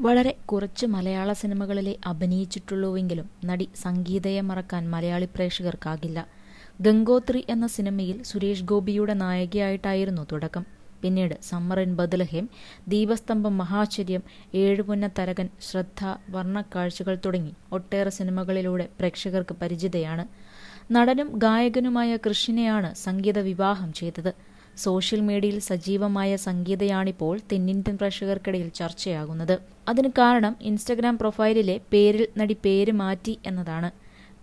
വളരെ കുറച്ച് മലയാള സിനിമകളിലെ അഭിനയിച്ചിട്ടുള്ളൂവെങ്കിലും നടി സംഗീതയെ മറക്കാൻ മലയാളി പ്രേക്ഷകർക്കാകില്ല. ഗംഗോത്രി എന്ന സിനിമയിൽ സുരേഷ് ഗോപിയുടെ നായികയായിട്ടായിരുന്നു തുടക്കം. പിന്നീട് സമ്മർ ഇൻ ബദലഹേം ദീപസ്തംഭം മഹാചര്യം ഏഴുപുന്ന തരകൻ ശ്രദ്ധ വർണക്കാഴ്ചകൾ തുടങ്ങി ഒട്ടേറെ സിനിമകളിലൂടെ പ്രേക്ഷകർക്ക് പരിചിതയാണ്. നടനും ഗായകനുമായ കൃഷ്ണനെയാണ് സംഗീത വിവാഹം ചെയ്തത്. സോഷ്യൽ മീഡിയയിൽ സജീവമായ സംഗീതയാണിപ്പോൾ തെന്നിന്ത്യൻ പ്രേക്ഷകർക്കിടയിൽ ചർച്ചയാകുന്നത്. അതിന് കാരണം ഇൻസ്റ്റഗ്രാം പ്രൊഫൈലിലെ പേരിൽ നടി പേര് മാറ്റി എന്നതാണ്.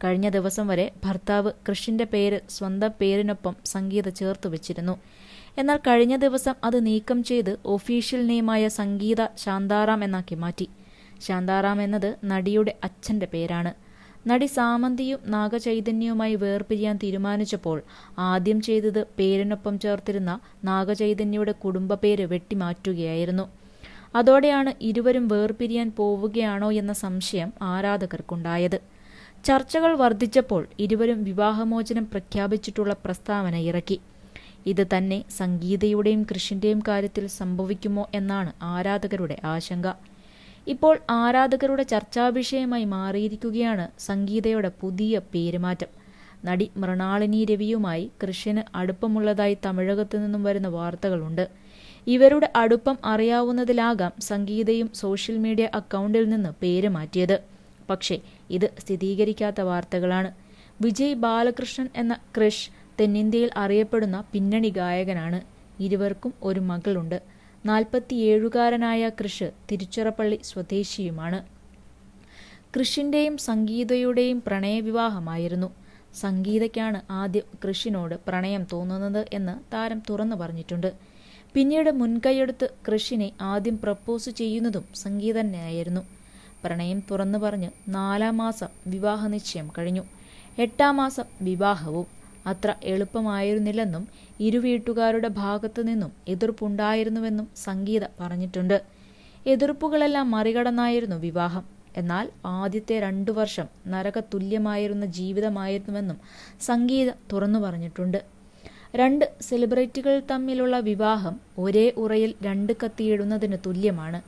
കഴിഞ്ഞ ദിവസം വരെ ഭർത്താവ് കൃഷിന്റെ പേര് സ്വന്തം പേരിനൊപ്പം സംഗീത ചേർത്ത് വെച്ചിരുന്നു. എന്നാൽ കഴിഞ്ഞ ദിവസം അത് നീക്കം ചെയ്ത് ഒഫീഷ്യൽ നെയിമായ സംഗീത ശാന്താറാം എന്നാക്കി മാറ്റി. ശാന്താറാം എന്നത് നടിയുടെ അച്ഛന്റെ പേരാണ്. നടി സാമന്തിയും നാഗചൈതന്യവുമായി വേർപിരിയാൻ തീരുമാനിച്ചപ്പോൾ ആദ്യം ചെയ്തത് പേരിനൊപ്പം ചേർത്തിരുന്ന നാഗചൈതന്യയുടെ കുടുംബ പേര് വെട്ടിമാറ്റുകയായിരുന്നു. അതോടെയാണ് ഇരുവരും വേർപിരിയാൻ പോവുകയാണോ എന്ന സംശയം ആരാധകർക്കുണ്ടായത്. ചർച്ചകൾ വർദ്ധിച്ചപ്പോൾ ഇരുവരും വിവാഹമോചനം പ്രഖ്യാപിച്ചിട്ടുള്ള പ്രസ്താവന ഇറക്കി. ഇത് തന്നെ സംഗീതയുടെയും കൃഷിന്റെയും കാര്യത്തിൽ സംഭവിക്കുമോ എന്നാണ് ആരാധകരുടെ ആശങ്ക. ഇപ്പോൾ ആരാധകരുടെ ചർച്ചാവിഷയമായി മാറിയിരിക്കുകയാണ് സംഗീതയുടെ പുതിയ പേരുമാറ്റം. നടി മൃണാളിനി രവിയുമായി കൃഷ്യന് അടുപ്പമുള്ളതായി തമിഴകത്തു നിന്നും വരുന്ന വാർത്തകളുണ്ട്. ഇവരുടെ അടുപ്പം അറിയാവുന്നതിലാകാം സംഗീതയും സോഷ്യൽ മീഡിയ അക്കൗണ്ടിൽ നിന്ന് പേര് മാറ്റിയത് പക്ഷേ ഇത് സ്ഥിരീകരിക്കാത്ത വാർത്തകളാണ്. വിജയ് ബാലകൃഷ്ണൻ എന്ന ക്രിഷ് തെന്നിന്ത്യയിൽ അറിയപ്പെടുന്ന പിന്നണി ഗായകനാണ്. ഇരുവർക്കും ഒരു മകളുണ്ട്. നാൽപ്പത്തിയേഴുകാരനായ കൃഷ് തിരുച്ചിറപ്പള്ളി സ്വദേശിയുമാണ്. കൃഷിന്റെയും സംഗീതയുടെയും പ്രണയവിവാഹമായിരുന്നു. സംഗീതയ്ക്കാണ് ആദ്യം കൃഷിനോട് പ്രണയം തോന്നുന്നത് എന്ന് താരം തുറന്നു പറഞ്ഞിട്ടുണ്ട്. പിന്നീട് മുൻകൈയെടുത്ത് കൃഷിനെ ആദ്യം പ്രപ്പോസ് ചെയ്യുന്നതും സംഗീതന്നെയായിരുന്നു പ്രണയം തുറന്നു പറഞ്ഞ് നാലാം മാസം വിവാഹ നിശ്ചയം കഴിഞ്ഞു. എട്ടാം മാസം വിവാഹവും. അത്ര എളുപ്പമായിരുന്നില്ലെന്നും ഇരുവീട്ടുകാരുടെ ഭാഗത്തു നിന്നും എതിർപ്പുണ്ടായിരുന്നുവെന്നും സംഗീത പറഞ്ഞിട്ടുണ്ട്. എതിർപ്പുകളെല്ലാം മറികടന്നായിരുന്നു വിവാഹം. എന്നാൽ ആദ്യത്തെ രണ്ടു വർഷം നരകതുല്യമായിരുന്ന ജീവിതമായിരുന്നുവെന്നും സംഗീത തുറന്നു പറഞ്ഞിട്ടുണ്ട്. രണ്ട് സെലിബ്രിറ്റികൾ തമ്മിലുള്ള വിവാഹം ഒരേ ഉറയിൽ രണ്ട് കത്തിയിടുന്നതിന് തുല്യമാണ്.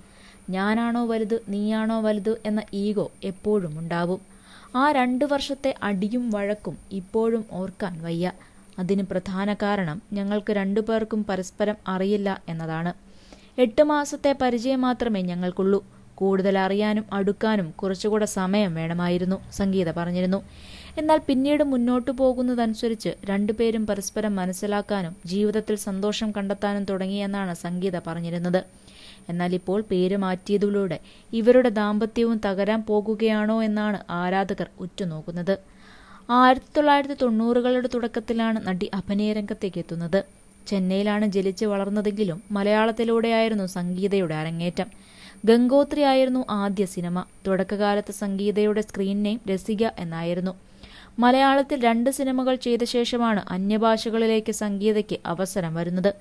ഞാനാണോ വലുത് നീയാണോ വലുത് എന്ന ഈഗോ എപ്പോഴും ഉണ്ടാവും. ആ രണ്ട് വർഷത്തെ അടിയും വഴക്കും ഇപ്പോഴും ഓർക്കാൻ വയ്യ. അതിന് പ്രധാന കാരണം ഞങ്ങൾക്ക് രണ്ടു പേർക്കും പരസ്പരം അറിയില്ല എന്നതാണ്. എട്ട് മാസത്തെ പരിചയം മാത്രമേ ഞങ്ങൾക്കുള്ളൂ. കൂടുതൽ അറിയാനും അടുക്കാനും കുറച്ചുകൂടെ സമയം വേണമായിരുന്നു സംഗീത പറഞ്ഞിരുന്നു. എന്നാൽ പിന്നീട് മുന്നോട്ടു പോകുന്നതനുസരിച്ച് രണ്ടുപേരും പരസ്പരം മനസ്സിലാക്കാനും ജീവിതത്തിൽ സന്തോഷം കണ്ടെത്താനും തുടങ്ങിയെന്നാണ് സംഗീത പറഞ്ഞിരുന്നത്. എന്നാൽ ഇപ്പോൾ പേര് മാറ്റിയതിലൂടെ ഇവരുടെ ദാമ്പത്യവും തകരാൻ പോകുകയാണോ എന്നാണ് ആരാധകർ ഉറ്റുനോക്കുന്നത്. ആയിരത്തി തൊള്ളായിരത്തി തൊണ്ണൂറുകളുടെ തുടക്കത്തിലാണ് നടി അഭിനയരംഗത്തേക്ക് എത്തുന്നത്. ചെന്നൈയിലാണ് ജനിച്ച് വളർന്നതെങ്കിലും മലയാളത്തിലൂടെയായിരുന്നു സംഗീതയുടെ അരങ്ങേറ്റം. ഗംഗോത്രി ആയിരുന്നു ആദ്യ സിനിമ. തുടക്കകാലത്ത് സംഗീതയുടെ സ്ക്രീൻ നെയിം രസിക എന്നായിരുന്നു. മലയാളത്തിൽ രണ്ട് സിനിമകൾ ചെയ്ത ശേഷമാണ് അന്യഭാഷകളിലേക്ക് സംഗീതയ്ക്ക് അവസരം വരുന്നത്.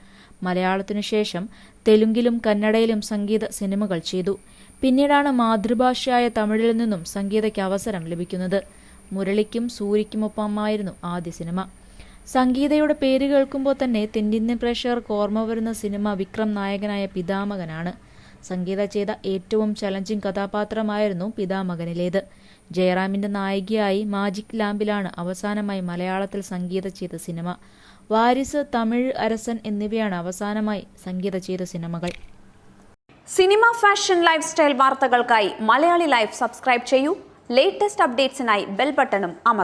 മലയാളത്തിനു ശേഷം തെലുങ്കിലും കന്നഡയിലും സംഗീത സിനിമകൾ ചെയ്തു. പിന്നീടാണ് മാതൃഭാഷയായ തമിഴിൽ നിന്നും സംഗീതയ്ക്ക് അവസരം ലഭിക്കുന്നത്. മുരളിക്കും സൂര്യയ്ക്കുമൊപ്പമായിരുന്നു ആദ്യ സിനിമ. സംഗീതയുടെ പേര് കേൾക്കുമ്പോൾ തന്നെ തെന്നിന്ത്യൻ പ്രേക്ഷകർക്ക് ഓർമ്മ വരുന്ന സിനിമ വിക്രം നായകനായ പിതാമകനാണ് സംഗീത ചെയ്ത ഏറ്റവും ചലഞ്ചിങ് കഥാപാത്രമായിരുന്നു പിതാമകനിലേത് ജയറാമിന്റെ നായികയായി മാജിക് ലാമ്പിലാണ് അവസാനമായി മലയാളത്തിൽ സംഗീത ചെയ്ത സിനിമ. വാരിസ് തമിഴ് അരസൻ എന്നിവയാണ് അവസാനമായി സംഗീത ചെയ്ത സിനിമകൾ. സിനിമ ഫാഷൻ ലൈഫ് സ്റ്റൈൽ വാർത്തകൾക്കായി മലയാളി ലൈഫ് സബ്സ്ക്രൈബ് ചെയ്യൂ. ലേറ്റസ്റ്റ് അപ്ഡേറ്റ്സിനായി ബെൽ ബട്ടണും അമർ